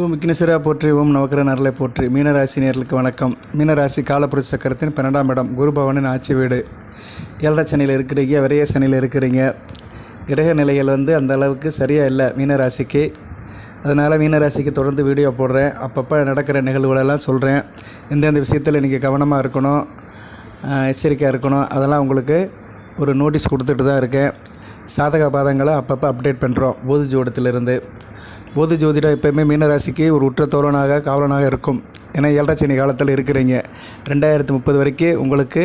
ஓம் விக்னேஸ்வரா போற்றி ஓம் நவக்கர நரலை போற்றி. மீனராசி நேர்களுக்கு வணக்கம். மீனராசி காலப்புருஷ சக்கரத்தின் பன்னெண்டாம் இடம் குருபவனின் ஆட்சி வீடு. ஏழரை சனியில் இருக்கிறீங்க விரைய சனியில் இருக்கிறீங்க. கிரக நிலைகள் வந்து அந்த அளவுக்கு சரியாக இல்லை மீனராசிக்கு. அதனால் மீனராசிக்கு தொடர்ந்து வீடியோ போடுறேன். அப்பப்போ நடக்கிற நிகழ்வுகளெல்லாம் சொல்கிறேன் எந்தெந்த விஷயத்தில் நீங்கள் கவனமாக இருக்கணும் எச்சரிக்கையாக இருக்கணும் அதெல்லாம் உங்களுக்கு ஒரு நோட்டீஸ் கொடுத்துட்டு தான் இருக்கேன். சாதக பாதங்களை அப்பப்போ அப்டேட் பண்ணுறோம் போது ஜோடத்திலிருந்து போது ஜோதிடம் எப்போயுமே மீனராசிக்கு ஒரு உற்ற தோழனாக காவலனாக இருக்கும். ஏன்னா ஏழராட்சி காலத்தில் இருக்கிறீங்க. ரெண்டாயிரத்து முப்பது வரைக்கும் உங்களுக்கு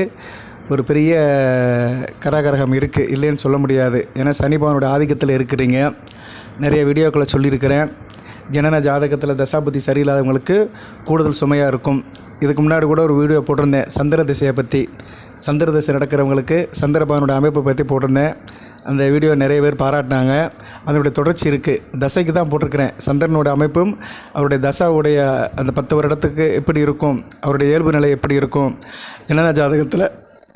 ஒரு பெரிய கராகரகம் இருக்குது இல்லைன்னு சொல்ல முடியாது. ஏன்னா சனிபவனோட ஆதிக்கத்தில் இருக்கிறீங்க. நிறைய வீடியோக்களை சொல்லியிருக்கிறேன். ஜனன ஜாதகத்தில் தசாபுத்தி சரியில்லாதவங்களுக்கு கூடுதல் சுமையாக இருக்கும். இதுக்கு முன்னாடி கூட ஒரு வீடியோ போட்டிருந்தேன். சந்திர திசையை பற்றி சந்திர திசை நடக்கிறவங்களுக்கு சந்திரபவனோட அமைப்பை பற்றி போட்டிருந்தேன். அந்த வீடியோ நிறைய பேர் பாராட்டினாங்க. அதனுடைய தொடர்ச்சி இருக்குது தசைக்கு தான் போட்டிருக்கிறேன். சந்திரனோட அமைப்பும் அவருடைய தசாவுடைய அந்த பத்து வருடத்துக்கு எப்படி இருக்கும் அவருடைய இயல்பு நிலை எப்படி இருக்கும் என்னென்ன ஜாதகத்தில்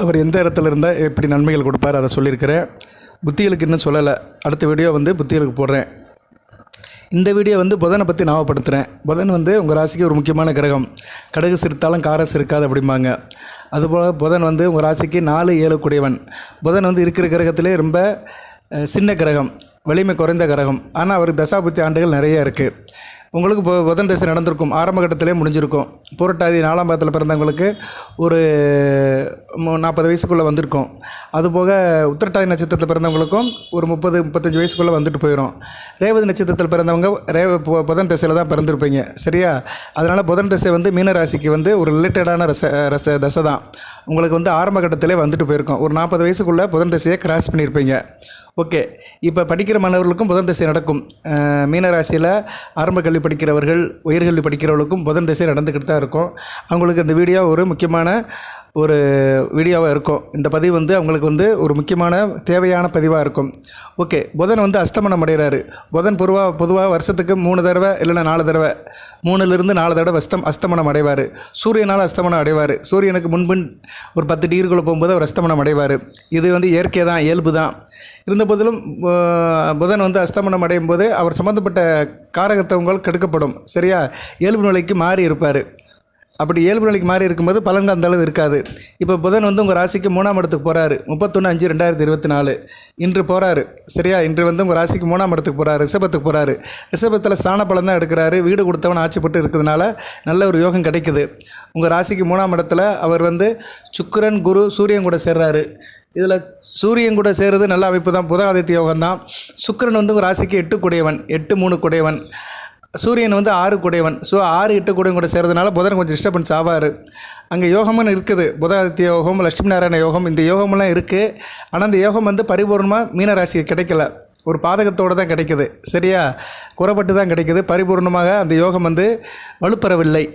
அவர் எந்த இடத்துல இருந்தால் எப்படி நன்மைகள் கொடுப்பார் அதை சொல்லியிருக்கிறேன். புத்திகளுக்கு இன்னும் சொல்லலை. அடுத்த வீடியோ வந்து புத்திகளுக்கு போடுறேன். இந்த வீடியோ வந்து புதனை பற்றி ஞாபகப்படுத்துகிறேன் புதன் வந்து உங்கள் ராசிக்கு ஒரு முக்கியமான கிரகம். கடுகு சிரித்தாலும் காரம் சிரிக்காது அப்படிம்பாங்க. அதுபோல் புதன் வந்து உங்கள் ராசிக்கு நாலு ஏழு கூடியவன். புதன் வந்து இருக்கிற கிரகத்திலே ரொம்ப சின்ன கிரகம் வலிமை குறைந்த கிரகம். ஆனால் அவருக்கு தசாபுத்தி ஆண்டுகள் நிறைய இருக்குது உங்களுக்கு இப்போ புதன் தசை நடந்திருக்கும். ஆரம்ப கட்டத்திலே முடிஞ்சிருக்கும். புரட்டாதி நாலாம் பாதத்தில் பிறந்தவங்களுக்கு ஒரு நாற்பது வயசுக்குள்ளே வந்திருக்கும். அதுபோக உத்திரட்டாதி நட்சத்திரத்தில் பிறந்தவங்களுக்கும் ஒரு முப்பது முப்பத்தஞ்சு வயசுக்குள்ளே வந்துட்டு போயிடும் ரேவதி நட்சத்திரத்தில் பிறந்தவங்க ரேவ பு- புதன் தசையில் தான் பிறந்திருப்பீங்க. சரியா? அதனால் புதன் தசை வந்து மீனராசிக்கு வந்து ஒரு ரிலேட்டடான ரச ரச தசை தான். உங்களுக்கு வந்து ஆரம்ப கட்டத்திலே வந்துட்டு போயிருக்கோம். ஒரு நாற்பது வயசுக்குள்ளே புதன் தசையை கிராஸ் பண்ணியிருப்பீங்க. ஓகே. இப்போ படிக்கிற மாணவர்களுக்கும் புதன் திசை நடக்கும். மீனராசியில் ஆரம்ப கல்வி படிக்கிறவர்கள் உயர்கல்வி படிக்கிறவர்களுக்கும் புதன் திசை நடந்துக்கிட்டு தான் இருக்கும். அவங்களுக்கு இந்த வீடியோ ஒரு முக்கியமான ஒரு வீடியோவாக இருக்கும். இந்த பதிவு வந்து அவங்களுக்கு வந்து ஒரு முக்கியமான தேவையான பதிவாக இருக்கும். ஓகே புதன் வந்து அஸ்தமனம் அடைகிறாரு. புதன் பொதுவாக பொதுவாக வருஷத்துக்கு மூணு தடவை இல்லைன்னா நாலு தடவை. மூணுலேருந்து நாலு தடவை அஸ்தம் அஸ்தமனம் அடைவார். சூரியனால் அஸ்தமனம் அடைவார். சூரியனுக்கு முன்பின் ஒரு பத்து டிகிரிக்குள்ளே போகும்போது அவர் அஸ்தமனம் அடைவார். இது வந்து இயற்கை தான் இயல்பு தான். இருந்த போதிலும் புதன் வந்து அஸ்தமனம் அடையும் போது அவர் சம்மந்தப்பட்ட காரகத்துவங்கள் கெடுக்கப்படும். சரியா? இயல்பு நிலைக்கு மாறி இருப்பார். அப்படி இயல்பு நிலைக்கு மாறி இருக்கும்போது பலன் அந்த அளவு இருக்காது. இப்போ புதன் வந்து உங்கள் ராசிக்கு மூணாம் இடத்துக்கு போகிறாரு முப்பத்தொன்று அஞ்சு ரெண்டாயிரத்தி இருபத்தி நாலு இன்று போகிறாரு சரியா? இன்று வந்து உங்கள் ராசிக்கு மூணாம் இடத்துக்கு போகிறாரு ரிஷபத்துக்கு போகிறாரு ரிஷபத்தில் ஸ்தான பலன் தான் எடுக்கிறாரு. வீடு கொடுத்தவன் ஆட்சிப்பட்டு இருக்கிறதுனால நல்ல ஒரு யோகம் கிடைக்குது. உங்கள் ராசிக்கு மூணாம் இடத்துல அவர் வந்து சுக்கரன் குரு சூரியன் கூட சேர்றாரு. இதில் சூரியன் கூட சேர்றது நல்ல அமைப்பு தான். புத ஆதித்ய யோகம் தான் சுக்கிரன் வந்து உங்கள் ராசிக்கு எட்டு குடையவன். எட்டு மூணு குடையவன். சூரியன் வந்து ஆறு குடைவன் ஸோ ஆறு எட்டு குடையும் கூட சேர்றதுனால புதன் கொஞ்சம் டிஸ்டர்பன்ஸ் ஆவார். அங்கே யோகம்னு இருக்குது. புதாதித்ய யோகம் லட்சுமி நாராயண யோகம் இந்த யோகமெல்லாம் இருக்குது ஆனால் அந்த யோகம் வந்து பரிபூர்ணமாக மீனராசிக்கு கிடைக்கல. ஒரு பாதகத்தோடு தான் கிடைக்குது. சரியா? குறைப்பட்டு தான் கிடைக்குது. பரிபூர்ணமாக அந்த யோகம் வந்து வலுப்பெறவில்லை.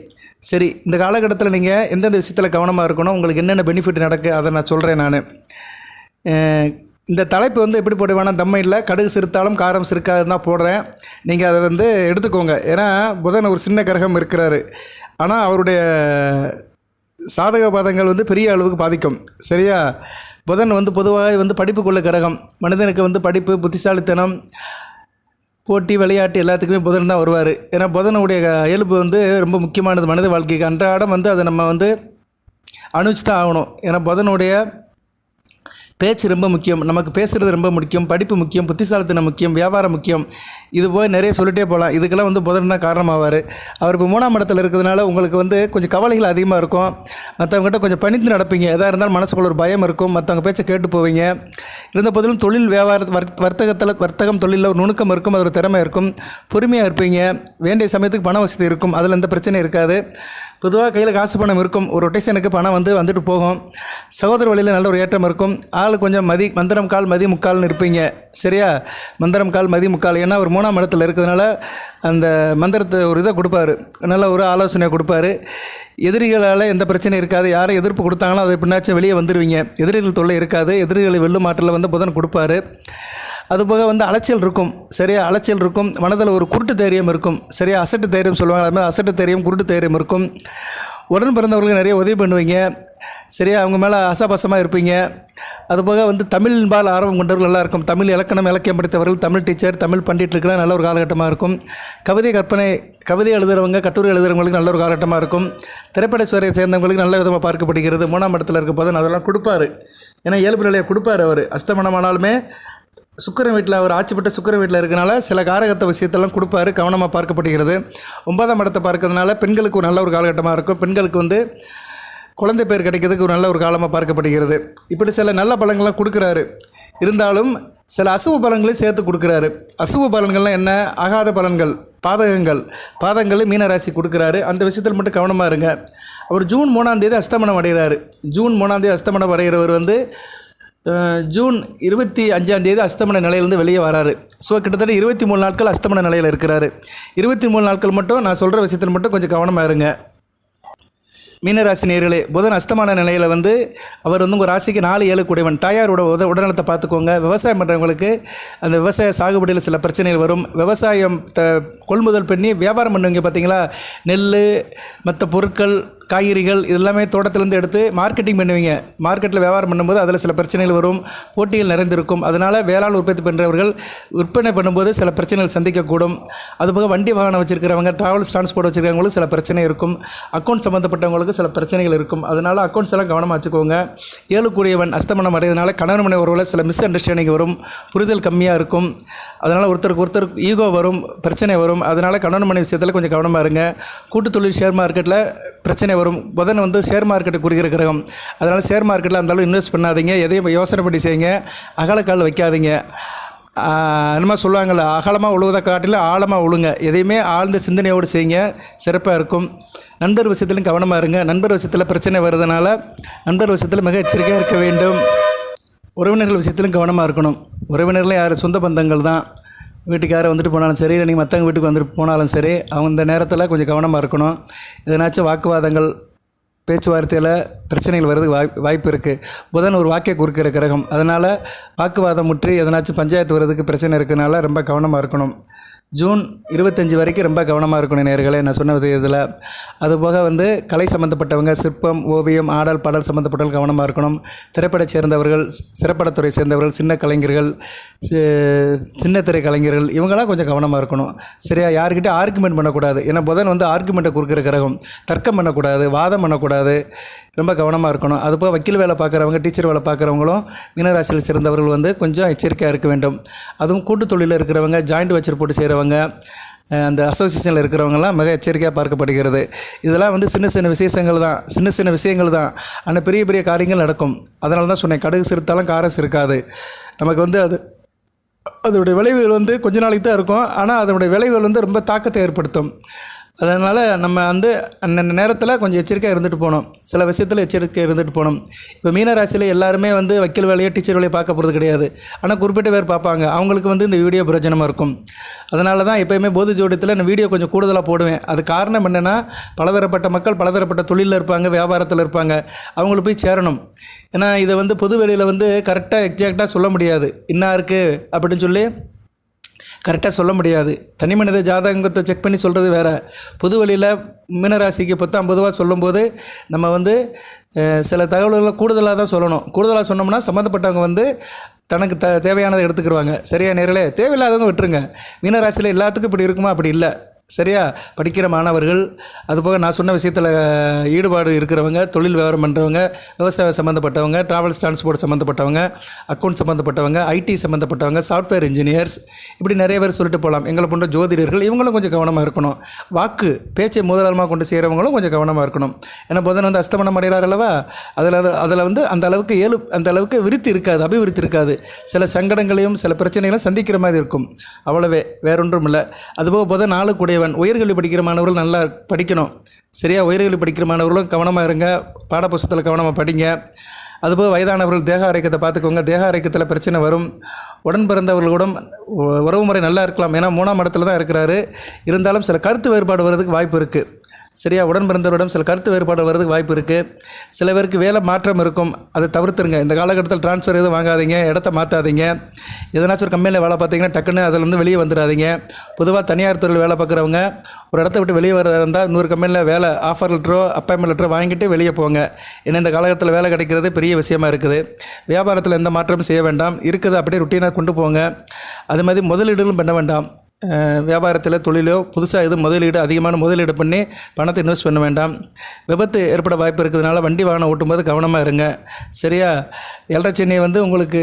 சரி இந்த காலகட்டத்தில் நீங்கள் எந்தெந்த விஷயத்தில் கவனமாக இருக்கணும்? உங்களுக்கு என்னென்ன பெனிஃபிட் நடக்கு? அதை நான் சொல்கிறேன் நான். இந்த தலைப்பு வந்து எப்படி போடுவேன்னா தம்மை இல்லை கடுகு சிறுத்தாலும் காரம் சிறுக்காது தான் போடுறேன். நீங்கள் அதை வந்து எடுத்துக்கோங்க. ஏன்னா புதன் ஒரு சின்ன கிரகம் இருக்கிறாரு. ஆனால் அவருடைய சாதக பாதங்கள் வந்து பெரிய அளவுக்கு பாதிக்கும். சரியா? புதன் வந்து பொதுவாக வந்து படிப்புக்குள்ள கிரகம். மனிதனுக்கு வந்து படிப்பு புத்திசாலித்தனம் போட்டி விளையாட்டு எல்லாத்துக்குமே புதன் தான் வருவார். ஏன்னா புதனுடைய இயல்பு வந்து ரொம்ப முக்கியமானது மனித வாழ்க்கைக்கு. அன்றாடம் வந்து அதை நம்ம வந்து அணுச்சு தான் ஆகணும். ஏன்னா புதனுடைய பேச்சு ரொம்ப முக்கியம் நமக்கு பேசுகிறது ரொம்ப முக்கியம் படிப்பு முக்கியம் புத்திசாலித்தனம் முக்கியம் வியாபாரம் முக்கியம். இது போய் நிறைய சொல்லிட்டே போகலாம். இதுக்கெல்லாம் வந்து புதன் தான் காரணமாவார். அவர் இப்போ மூணாம் இடத்துல இருக்கிறதுனால உங்களுக்கு வந்து கொஞ்சம் கவலைகள் அதிகமாக இருக்கும். மற்றவங்ககிட்ட கொஞ்சம் பணிந்து நடப்பீங்க. எதாக இருந்தாலும் மனசுக்குள்ள ஒரு பயம் இருக்கும். மற்றவங்க பேச்சை கேட்டு போவீங்க. இருந்த போதிலும் தொழில் வியாபார வர்த்தகத்தில் வர்த்தகம் தொழிலில் ஒரு நுணுக்கம் இருக்கும். அது ஒரு திறமை இருக்கும். பொறுமையாக இருப்பீங்க. வேண்டிய சமயத்துக்கு பண வசதி இருக்கும். அதில் எந்த பிரச்சனையும் இருக்காது. பொதுவாக கையில் காசு பணம் இருக்கும். ஒரு ரொட்டேஷனுக்கு பணம் வந்து வந்துட்டு போகும். சகோதர வழியில் நல்ல ஒரு ஏற்றம் இருக்கும். ஆள் கொஞ்சம் மதி மந்திரம் கால் மதி முக்கால்னு இருப்பீங்க. சரியா? மந்திரம் கால் மதி முக்கால். ஏன்னா ஒரு மூணாம் இடத்துல இருக்கிறதுனால அந்த மந்திரத்தை ஒரு இதை கொடுப்பாரு. நல்ல ஒரு ஆலோசனை கொடுப்பாரு. எதிரிகளால் எந்த பிரச்சனையும் இருக்காது. யாரை எதிர்ப்பு கொடுத்தாங்களோ அதை பின்னாச்சும் வெளியே வந்துடுவீங்க எதிரிகள் தொல்லை இருக்காது. எதிரிகளை வெல்லும் மாற்றில் வந்து புதன் கொடுப்பாரு. அதுபோக வந்து அலைச்சல் இருக்கும். சரியா? அலைச்சல் இருக்கும். மனதில் ஒரு குருட்டு தைரியம் இருக்கும். சரியா? அசட்டு தைரியம் சொல்லுவாங்க. அது மாதிரி அசட்டு தைரியம் குருட்டு தைரியம் இருக்கும். உடன் பிறந்தவர்களுக்கு நிறைய உதவி பண்ணுவீங்க. சரியா? அவங்க மேலே அசபாசமாக இருப்பீங்க. அதுபோக வந்து தமிழ்பால் ஆர்வம் கொண்டவர்கள் நல்லா இருக்கும். தமிழ் இலக்கணம் இலக்கியம் படித்தவர்கள் தமிழ் டீச்சர் தமிழ் பண்டிட்டுக்கெல்லாம் நல்ல ஒரு காலகட்டமாக இருக்கும். கவிதை கற்பனை கவிதை எழுதுகிறவங்க கட்டுரை எழுதுகிறவங்களுக்கு நல்ல ஒரு காலகட்டமாக இருக்கும். திரைப்பட சுவரை சேர்ந்தவங்களுக்கு நல்ல விதமாக பார்க்கப்படுகிறது. மூணாம் இடத்துல இருக்க போது அதெல்லாம் கொடுப்பாரு. ஏன்னா இயல்பு நிலையை கொடுப்பாரு அவர். அஸ்தமனமானாலுமே சுக்கிரன் வீட்டில் அவர் ஆட்சி பெற்ற வீட்டில் இருக்கனால சில காரகத்த விஷயத்தெல்லாம் கொடுப்பாரு கவனமாக பார்க்கப்படுகிறது. ஒன்பதாம் இடத்தை பார்க்கறதுனால பெண்களுக்கு ஒரு நல்ல ஒரு காலகட்டமாக இருக்கும். பெண்களுக்கு வந்து குழந்தை பேர் கிடைக்கிறதுக்கு ஒரு நல்ல ஒரு காலமாக பார்க்கப்படுகிறது. இப்படி சில நல்ல பலன்கள்லாம் கொடுக்குறாரு. இருந்தாலும் சில அசுப பலன்களையும் சேர்த்து கொடுக்குறாரு. அசுப பலன்கள்லாம் என்ன? ஆகாத பலன்கள் பாதகங்கள். பாதகங்களை மீனராசி கொடுக்குறாரு. அந்த விஷயத்தில் மட்டும் கவனமாக இருங்க. அவர் ஜூன் மூணாந்தேதி அஸ்தமனம் அடைகிறாரு. ஜூன் மூணாந்தேதி அஸ்தமனம் அடைகிறவர் வந்து ஜூன் இருபத்தி அஞ்சாம் தேதி அஸ்தமன நிலையிலேருந்து வெளியே வராரு. ஸோ கிட்டத்தட்ட இருபத்தி மூணு நாட்கள் அஸ்தமன நிலையில் இருக்கிறாரு. இருபத்தி மூணு நாட்கள் மட்டும் நான் சொல்கிற விஷயத்தில் மட்டும் கொஞ்சம் கவனமாக இருங்க. மீனராசி நேர்களே புதன் அஸ்தமான நிலையில் வந்து அவர் வந்து உங்கள் ராசிக்கு நாலு ஏழு கூடியவன் தாயாரோட உத உடல்நலத்தை பார்த்துக்கோங்க. விவசாயம் பண்ணுறவங்களுக்கு அந்த விவசாய சாகுபடியில் சில பிரச்சனைகள் வரும். விவசாயம் த கொள்முதல் பண்ணி வியாபாரம் பண்ணுவீங்க பார்த்தீங்களா நெல் மற்ற பொருட்கள் காய்கறிகள் இதெல்லாமே தோட்டத்திலேருந்து எடுத்து மார்க்கெட்டிங் பண்ணுவீங்க. மார்க்கெட்டில் வியாபாரம் பண்ணும்போது அதில் சில பிரச்சனைகள் வரும். போட்டிகள் நிறைந்திருக்கும். அதனால் வேளாண் உற்பத்தி பண்ணுறவர்கள் விற்பனை பண்ணும்போது சில பிரச்சனைகள் சந்திக்கக்கூடும். அதுபோக வண்டி வாகனம் வச்சுருக்கிறவங்க ட்ராவல்ஸ் டிரான்ஸ்போர்ட் வச்சுருக்கவங்களுக்கு சில பிரச்சனை இருக்கும். அக்கௌண்ட் சம்மந்தப்பட்டவங்களுக்கு சில பிரச்சனைகள் இருக்கும். அதனால் அக்கௌண்ட்ஸ் எல்லாம் கவனமாக வச்சுக்கோங்க. ஏழுக்குரியவன் அஸ்தமனம் அடையதுனால கணவன் மனை உறவில் சில மிஸ் அண்டர்ஸ்டாண்டிங் வரும். புரிதல் கம்மியாக இருக்கும். அதனால் ஒருத்தருக்கு ஒருத்தர் ஈகோ வரும் பிரச்சனை வரும். அதனால் கணவன் மனை விஷயத்தில் கொஞ்சம் கவனமாக இருங்க. கூட்டு தொழில் ஷேர் மார்க்கெட்டில் பிரச்சனை வரும். புதன் வந்து ஷேர் மார்க்கெட்டை குறிக்கிற கிரகம் அதனால் ஷேர் மார்க்கெட்டில் அந்த அளவு இன்வெஸ்ட் பண்ணாதீங்க. எதையும் யோசனை பண்ணி செய்யுங்க. அகலக்கால் வைக்காதீங்க. ஆஹ் சொல்லுவாங்கள்ல அகலமாக உழுவதை காட்டிலும் ஆழமாக உழுங்க. எதையுமே ஆழ்ந்த சிந்தனையோடு செய்யுங்க. சிறப்பாக இருக்கும். நண்பர் விஷயத்திலும் கவனமாக இருங்க. நண்பர் விஷயத்தில் பிரச்சனை வருதுனால நண்பர் விஷயத்தில் மிக எச்சரிக்கையாக இருக்க வேண்டும். உறவினர்கள் விஷயத்திலும் கவனமாக இருக்கணும். உறவினர்கள் யார்? சொந்த பந்தங்கள் தான். வீட்டுக்கு யாரும் வந்துட்டு போனாலும் சரி இல்லை நீங்கள் மற்றவங்க வீட்டுக்கு வந்துட்டு போனாலும் சரி அவங்க இந்த நேரத்தில் கொஞ்சம் கவனமாக இருக்கணும். எதனாச்சும் வாக்குவாதங்கள் பேச்சுவார்த்தையில் பிரச்சனைகள் வர்றதுக்கு வாய் வாய்ப்பு இருக்குது புதன் ஒரு வாக்கிய குறுக்கிற கிரகம். அதனால் வாக்குவாதம் முற்றி எதனாச்சும் பஞ்சாயத்து வர்றதுக்கு பிரச்சனை இருக்கிறதுனால ரொம்ப கவனமாக இருக்கணும். ஜூன் இருபத்தஞ்சி வரைக்கும் ரொம்ப கவனமாக இருக்கணும் நேர்களை நான் சொன்ன இதில் அதுபோக வந்து கலை சம்மந்தப்பட்டவங்க சிற்பம் ஓவியம் ஆடல் பாடல் சம்மந்தப்பட்டவர்கள் கவனமாக இருக்கணும். திரைப்படச் சேர்ந்தவர்கள் சிறப்படத்துறை சேர்ந்தவர்கள் சின்ன கலைஞர்கள் சின்ன திரை கலைஞர்கள் இவங்களாம் கொஞ்சம் கவனமாக இருக்கணும். சரியா? யாருக்கிட்ட ஆர்குமெண்ட் பண்ணக்கூடாது. ஏன்னா புதன் வந்து ஆர்குமெண்ட்டை கொடுக்குற கிரகம். தர்க்கம் பண்ணக்கூடாது வாதம் பண்ணக்கூடாது. ரொம்ப கவனமாக இருக்கணும். அதுபோக வக்கீல் வேலை பார்க்குறவங்க டீச்சர் வேலை பார்க்குறவங்களும் மீனராசியில் சேர்ந்தவர்கள் வந்து கொஞ்சம் எச்சரிக்கையாக இருக்க வேண்டும். அதுவும் கூட்டு தொழிலில் இருக்கிறவங்க ஜாயிண்ட் வச்சர் போட்டு செய்கிறவங்க அந்த அசோசியேஷனில் இருக்கிறவங்கலாம் மிக எச்சரிக்கையாக பார்க்கப்படுகிறது. இதெல்லாம் வந்து சின்ன சின்ன விசேஷங்கள் தான். சின்ன சின்ன விஷயங்கள் தான். ஆனால் பெரிய பெரிய காரியங்கள் நடக்கும். அதனால தான் சொன்னேன் கடுகு சிறுத்தாலும் காரம் சிறுக்காது. நமக்கு வந்து அது அதோடைய விளைவுகள் வந்து கொஞ்ச நாளைக்கு தான் இருக்கும். ஆனால் அதனுடைய விளைவுகள் வந்து ரொம்ப தாக்கத்தை ஏற்படுத்தும். அதனால் நம்ம வந்து அந்த நேரத்தில் கொஞ்சம் எச்சரிக்கையாக இருந்துட்டு போகணும். சில விஷயத்தில் எச்சரிக்கை இருந்துட்டு போகணும். இப்போ மீனராசியில் எல்லாருமே வந்து வக்கீல் வேலையோ டீச்சர் வேலையோ பார்க்க போகிறது கிடையாது. ஆனால் குறிப்பிட்ட பேர் பார்ப்பாங்க. அவங்களுக்கு வந்து இந்த வீடியோ பிரயோஜனமாக இருக்கும். அதனால தான் எப்போயுமே போதி ஜோடியத்தில் நான் வீடியோ கொஞ்சம் கூடுதலாக போடுவேன். அது காரணம் என்னென்னா பலதரப்பட்ட மக்கள் பலதரப்பட்ட தொழிலில் இருப்பாங்க வியாபாரத்தில் இருப்பாங்க. அவங்களுக்கு போய் சேரணும். ஏன்னா இதை வந்து பொது வெளியில் வந்து கரெக்டாக எக்ஸாக்டாக சொல்ல முடியாது. இன்னா இருக்குது அப்படின்னு சொல்லி கரெக்டாக சொல்ல முடியாது. தனி மனித ஜாதகத்தை செக் பண்ணி சொல்கிறது வேறு. புது வழியில் மீனராசிக்கு பத்தாம் பொதுவாக சொல்லும்போது நம்ம வந்து சில தகவல்களை கூடுதலாக தான் சொல்லணும். கூடுதலாக சொன்னோம்னா சம்மந்தப்பட்டவங்க வந்து தனக்கு த தேவையானதை எடுத்துக்கிடுவாங்க சரியா நேரில் தேவையில்லாதவங்க விட்டுருங்க. மீனராசியில் எல்லாத்துக்கும் இப்படி இருக்குமா? அப்படி இல்லை. சரியா? படிக்கிற மாணவர்கள் அதுபோக நான் சொன்ன விஷயத்தில் ஈடுபாடு இருக்கிறவங்க தொழில் வியாபாரம் பண்ணுறவங்க விவசாயம் சம்மந்தப்பட்டவங்க ட்ராவல்ஸ் டிரான்ஸ்போர்ட் சம்மந்தப்பட்டவங்க அக்கௌண்ட் சம்மந்தப்பட்டவங்க ஐடி சம்மந்தப்பட்டவங்க சாஃப்ட்வேர் இன்ஜினியர்ஸ் இப்படி நிறைய பேர் சொல்லிட்டு போகலாம். எங்களை போன்ற ஜோதிடர்கள் இவங்களும் கொஞ்சம் கவனமாக இருக்கணும். வாக்கு பேச்சை முதலாளமாக கொண்டு செய்கிறவங்களும் கொஞ்சம் கவனமாக இருக்கணும். ஏன்னா புதன் வந்து அஸ்தமனம் அடைகிறார் அல்லவா? அதில் அதில் வந்து அந்த அளவுக்கு ஏழு அந்த அளவுக்கு விருத்தி இருக்காது அபிவிருத்தி இருக்காது. சில சங்கடங்களையும் சில பிரச்சனைகளையும் சந்திக்கிற மாதிரி இருக்கும். அவ்வளவே வேறொன்றும் இல்லை. அதுபோக புதன் நாலு கூடியவன் உயர்கல்வி படிக்கிற மாணவர்கள் நல்லா படிக்கணும். சரியாக உயர்கல்வி படிக்கிற மாணவர்களும் கவனமாக இருங்க. பாடப்புஸ்தத்தில் கவனமாக படிங்க. அதுபோக வயதானவர்கள் தேக ஆரோக்கியத்தை பார்த்துக்கோங்க. தேக ஆரோக்கியத்தில் பிரச்சனை வரும். உடன் பிறந்தவர்களுடன் உறவு முறை நல்லா இருக்கலாம். ஏன்னா மூணாம் இடத்துல தான் இருக்கிறாரு. இருந்தாலும் சில கருத்து வேறுபாடு வர்றதுக்கு வாய்ப்பு இருக்குது சரியா? உடன் பிறந்தவரிடம் சில கருத்து வேறுபாடு வர்றதுக்கு வாய்ப்பு இருக்குது சில பேருக்கு வேலை மாற்றம் இருக்கும். அதை தவிர்த்துருங்க. இந்த காலகட்டத்தில் ட்ரான்ஸ்ஃபர் எதுவும் வாங்காதீங்க. இடத்த மாற்றாதீங்க எதனாச்சும் ஒரு கம்பெனியில் வேலை பார்த்தீங்கன்னா டக்குன்னு அதுலேருந்து வெளியே வந்துடாதீங்க பொதுவாக தனியார் துறையில் வேலை பார்க்குறவங்க ஒரு இடத்த விட்டு வெளியே வர இருந்தால் இன்னொரு கம்பெனியில் வேலை ஆஃபர் லெட்டரோ அப்பாயின்மெண்ட் லெட்டரோ வாங்கிட்டு வெளியே போங்க. ஏன்னா இந்த காலகட்டத்தில் வேலை கிடைக்கிறது பெரிய விஷயமா இருக்குது. வியாபாரத்தில் எந்த மாற்றமும் செய்ய வேண்டாம். இருக்குது அப்படியே ருட்டீனாக கொண்டு போங்க. அது மாதிரி முதலீடுகளும் பண்ண வேண்டாம். வியாபாரத்தில் தொழிலோ புதுசாக எதுவும் முதலீடு அதிகமான முதலீடு பண்ணி பணத்தை இன்வெஸ்ட் பண்ண வேண்டாம். விபத்து ஏற்பட வாய்ப்பு இருக்கிறதுனால வண்டி வாகனம் ஓட்டும்போது கவனமாக இருங்க. சரியா? ஏழரை வந்து உங்களுக்கு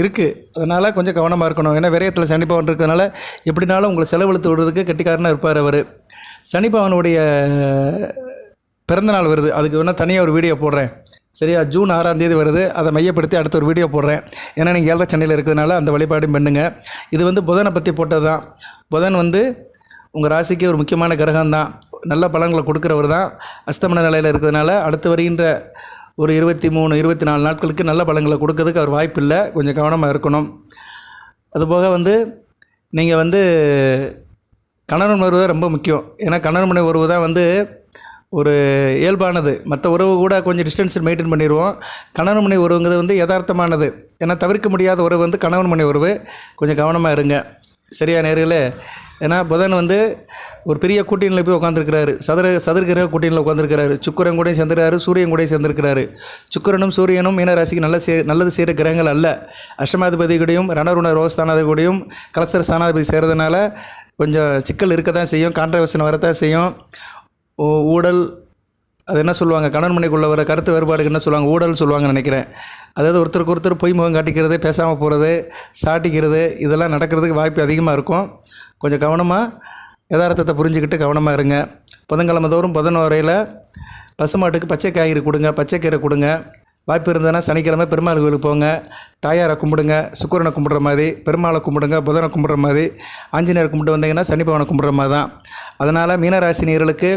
இருக்குது அதனால் கொஞ்சம் கவனமாக இருக்கணும். ஏன்னா விரயத்தில் சனிப்பவன் இருக்கிறதுனால எப்படினாலும் உங்களை செலவழித்து விடுறதுக்கு கெட்டிக்காரனாக இருப்பார் அவர். சனிப்பவனுடைய பிறந்தநாள் வருது. அதுக்கு வேணால் தனியாக ஒரு வீடியோ போடுறேன். சரியா ஜூன் ஆறாம் தேதி வருது. அதை மையப்படுத்தி அடுத்த ஒரு வீடியோ போடுறேன். ஏன்னா நீங்கள் ஏழரை சென்னையில் இருக்கிறதுனால அந்த வழிபாடும் பண்ணுங்க. இது வந்து புதனை பற்றி போட்டது தான் புதன் வந்து உங்கள் ராசிக்கு ஒரு முக்கியமான கிரகம் தான் நல்ல பலன்களை கொடுக்குறவர் தான். அஸ்தமன நிலையில் இருக்கிறதுனால அடுத்து வருகின்ற ஒரு இருபத்தி மூணு இருபத்தி நாலு நாட்களுக்கு நல்ல பலன்களை கொடுக்கறதுக்கு அவர் வாய்ப்பு இல்லை கொஞ்சம் கவனமாக இருக்கணும். அதுபோக வந்து நீங்கள் வந்து கணவன் உறவு தான் ரொம்ப முக்கியம். ஏன்னா கணவன் மனைவி உறவு தான் வந்து ஒரு இயல்பானது. மற்ற உறவு கூட கொஞ்சம் டிஸ்டன்ஸ் மெயின்டைன் பண்ணிடுவோம் கணவன் மனை உறவுங்கிறது வந்து யதார்த்தமானது. ஏன்னா தவிர்க்க முடியாத உறவு வந்து கணவன் மனை உறவு. கொஞ்சம் கவனமாக இருங்க. சரியா நேர்களே? ஏன்னா புதன் வந்து ஒரு பெரிய கூட்டணியில் போய் உட்காந்துருக்கிறாரு சதுர சதுர்கிரக கூட்டணியில் உட்காந்துருக்கிறாரு சுக்கிரன் கூட சேர்ந்துருக்காரு சூரியன் கூட சேர்ந்துருக்கிறாரு. சுக்கரனும் சூரியனும் மீனராசிக்கு நல்ல சே நல்லது செய்கிற கிரகங்கள் அல்ல. அஷ்டமாதிபதி கூடயும் ரணருண ரோஸ்தானாதி கூடயும் கலசர ஸ்தானாதிபதி சேர்றதுனால கொஞ்சம் சிக்கல் இருக்க தான் செய்யும். கான்ட்ரவர்ஷன் வரத்தான் செய்யும். ஊடல் அது என்ன சொல்லுவாங்க? கணவன் மனைக்குள்ள வர கருத்து வேறுபாடுக்கு என்ன சொல்லுவாங்க? ஊடல் சொல்லுவாங்கன்னு நினைக்கிறேன். அதாவது ஒருத்தருக்கு ஒருத்தர் பொய் முகம் காட்டிக்கிறது பேசாமல் போகிறது சாட்டிக்கிறது இதெல்லாம் நடக்கிறதுக்கு வாய்ப்பு அதிகமாக இருக்கும். கொஞ்சம் கவனமாக யதார்த்தத்தை புரிஞ்சுக்கிட்டு கவனமாக இருங்க. புதன்கிழமை தோறும் புதனோரையில் பசுமாட்டுக்கு பச்சை காய்கறி கொடுங்க பச்சைக்கீரை கொடுங்க. வாய்ப்பு இருந்ததுன்னா சனிக்கிழமை பெருமாள் கோயிலுக்கு போங்க. தாயாரை கும்பிடுங்க சுக்கிரனை கும்பிட்ற மாதிரி பெருமாளை கும்பிடுங்க புதனை கும்பிட்ற மாதிரி ஆஞ்சநேயர் கும்பிட்டு வந்தீங்கன்னா சனி பகவானை கும்பிட்ற மாதிரி தான். அதனால் மீனராசி நேயர்களுக்கு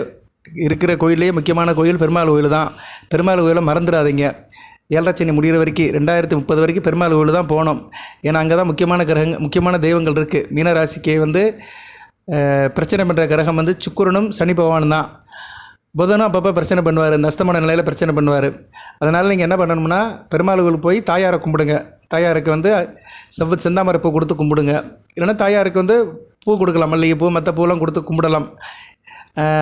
இருக்கிற கோயிலே முக்கியமான கோயில் பெருமாள் கோயில் தான். பெருமாள் கோயிலை மறந்துடாதீங்க. ஏழரை முடிகிற வரைக்கும் ரெண்டாயிரத்தி முப்பது வரைக்கும் பெருமாள் கோயில் தான் போகணும். ஏன்னா அங்கே தான் முக்கியமான கிரகங்க முக்கியமான தெய்வங்கள் இருக்குது மீனராசிக்கு வந்து பிரச்சனை பண்ணுற கிரகம் வந்து சுக்குரனும் சனி பகவான் தான். புதனும் அப்பப்போ பிரச்சனை பண்ணுவார். இந்த அஸ்தமன நிலையில் பிரச்சனை பண்ணுவார். அதனால் நீங்கள் என்ன பண்ணணும்னா பெருமாள் கோயில் போய் தாயாரை கும்பிடுங்க. தாயாருக்கு வந்து செவ்வ செந்தாமரை பூ கொடுத்து கும்பிடுங்க. இல்லைன்னா தாயாருக்கு வந்து பூ கொடுக்கலாம். மல்லிகைப்பூ மற்ற பூலாம் கொடுத்து கும்பிடலாம்.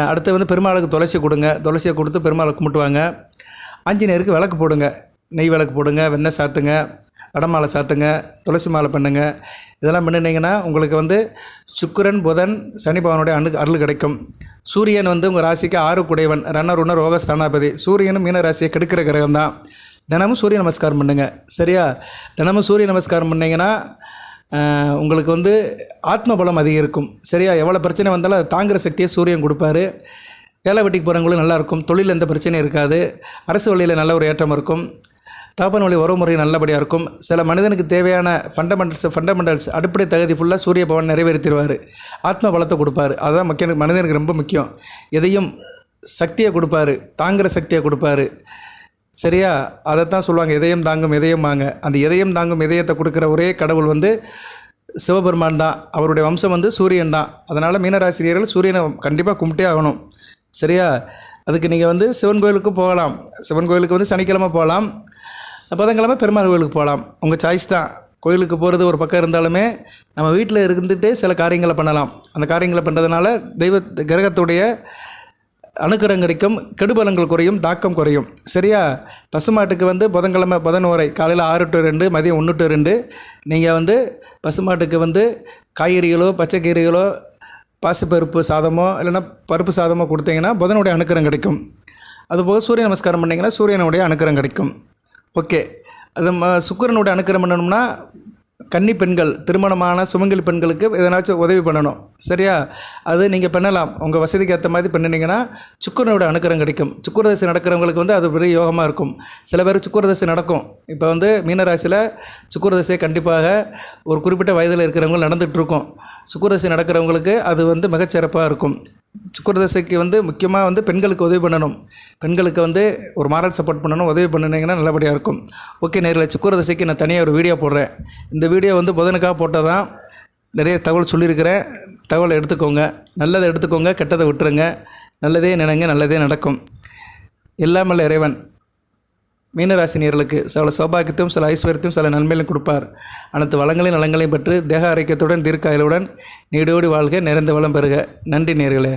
அடுத்து வந்து பெருமாளுக்கு துளசி கொடுங்க. துளசியை கொடுத்து பெருமாளை கும்பிட்டுவாங்க. ஆஞ்சநேயருக்கு விளக்கு போடுங்க. நெய் விளக்கு போடுங்க வெண்ணெய் சாத்துங்க வடமாலை சாத்துங்க துளசி மாலை பண்ணுங்க. இதெல்லாம் பண்ணினீங்கன்னா உங்களுக்கு வந்து சுக்கிரன் புதன் சனி பகவானுடைய அணு அருள் கிடைக்கும். சூரியன் வந்து உங்கள் ராசிக்கு ஆறு குடைவன் ரோக ரோகஸ்தானாபதி சூரியனும் மீன ராசியை கெடுக்கிற கிரகம் தான். தினமும் சூரிய நமஸ்காரம் பண்ணுங்க. சரியா? தினமும் சூரிய நமஸ்காரம் பண்ணிங்கன்னா உங்களுக்கு வந்து ஆத்ம பலம் அதிகரிக்கும். சரியா? எவ்வளோ பிரச்சனை வந்தாலும் அதை தாங்குகிற சக்தியை சூரியன் கொடுப்பாரு. வேலை வெட்டிக்கு போகிறவங்களும் நல்லாயிருக்கும் தொழில் எந்த பிரச்சனையும் இருக்காது. அரசு வழியில் நல்ல ஒரு ஏற்றம் இருக்கும். தகப்பன் வழி உறவுமுறை நல்லபடியாக இருக்கும். சில மனிதனுக்கு தேவையான ஃபண்டமெண்டல்ஸ் ஃபண்டமெண்டல்ஸ் அடிப்படை தகுதி ஃபுல்லாக சூரிய பவன் நிறைவேற்றிடுவார் ஆத்ம பலத்தை கொடுப்பாரு. அதுதான் முக்கிய மனிதனுக்கு ரொம்ப முக்கியம். எதையும் சக்தியை கொடுப்பாரு. தாங்குகிற சக்தியை கொடுப்பாரு. சரியா? அதைத்தான் சொல்லுவாங்க இதயம் தாங்கும் இதயம் வாங்க. அந்த இதயம் தாங்கும் இதயத்தை கொடுக்குற ஒரே கடவுள் வந்து சிவபெருமான் தான். அவருடைய வம்சம் வந்து சூரியன் தான். அதனால் மீனராசிரியர்கள் சூரியனை கண்டிப்பாக கும்பிட்டே ஆகணும். சரியா? அதுக்கு நீங்கள் வந்து சிவன் கோயிலுக்கு போகலாம். சிவன் கோயிலுக்கு வந்து சனிக்கிழமை போகலாம். புதன்கிழமை பெருமாள் கோயிலுக்கு போகலாம். உங்கள் சாய்ஸ் தான். கோயிலுக்கு போகிறது ஒரு பக்கம் இருந்தாலுமே நம்ம வீட்டில் இருந்துகிட்டே சில காரியங்களை பண்ணலாம். அந்த காரியங்களை பண்ணுறதுனால தெய்வ கிரகத்துடைய அணுக்கரம் கிடைக்கும் கெடுபலங்கள் குறையும் தாக்கம் குறையும். சரியா? பசுமாட்டுக்கு வந்து புதன்கிழமை புதன் காலையில் ஆறு டு ரெண்டு மதியம் ஒன்று டு ரெண்டு நீங்கள் வந்து பசுமாட்டுக்கு வந்து காய்கறிகளோ பச்சைக்கீரைகளோ பாசிப்பருப்பு சாதமோ இல்லைன்னா பருப்பு சாதமோ கொடுத்தீங்கன்னா புதனுடைய அணுக்கரம் கிடைக்கும். அதுபோக சூரிய நமஸ்காரம் பண்ணிங்கன்னா சூரியனுடைய அணுக்கரம் கிடைக்கும். ஓகே. அது ம- சுக்கிரனுடைய அணுக்கரம் பண்ணணும்னா கன்னி பெண்கள் திருமணமான சுமங்கலி பெண்களுக்கு எதனாச்சும் உதவி பண்ணணும். சரியா? அது நீங்கள் பண்ணலாம். உங்கள் வசதிக்கு ஏற்ற மாதிரி பண்ணினீங்கன்னா சுக்கரனோட அனுக்கிரம் கிடைக்கும். சுக்கரதசை நடக்கிறவங்களுக்கு வந்து அது பெரிய யோகமாக இருக்கும். சில பேர் சுக்கரதசை நடக்கும். இப்போ வந்து மீனராசியில் சுக்கரதசை கண்டிப்பாக ஒரு குறிப்பிட்ட வயதில் இருக்கிறவங்க நடந்துகிட்ருக்கோம் சுக்கரதசை நடக்கிறவங்களுக்கு அது வந்து மிகச்சிறப்பாக இருக்கும். சுக்கரதசைக்கு வந்து முக்கியமாக வந்து பெண்களுக்கு உதவி பண்ணணும். பெண்களுக்கு வந்து ஒரு மாரல் சப்போர்ட் பண்ணணும் உதவி பண்ணினீங்கன்னா நல்லபடியாக இருக்கும். ஓகே நேரில் சுக்கரதசைக்கு நான் தனியாக ஒரு வீடியோ போடுறேன். இந்த வீடியோ வந்து புதனுக்காக போட்டால் தான் நிறைய தகவல் சொல்லியிருக்கிறேன். தகவலை எடுத்துக்கோங்க. நல்லதை எடுத்துக்கோங்க கெட்டதை விட்டுருங்க. நல்லதே நினைங்க நல்லதே நடக்கும். எல்லாமல்ல இறைவன். மீனராசினியர்களுக்கு சில சௌபாகியத்தையும் சில ஐஸ்வர்யத்தையும் சில நன்மைகளையும் கொடுப்பார். அனைத்து வளங்களையும் நலங்களையும் பெற்று தேக ஆரோக்கியத்துடன் தீர்க்காயலுடன் நீடோடி வாழ்க நிறைந்த வளம் பெறுக. நன்றி நேர்களே.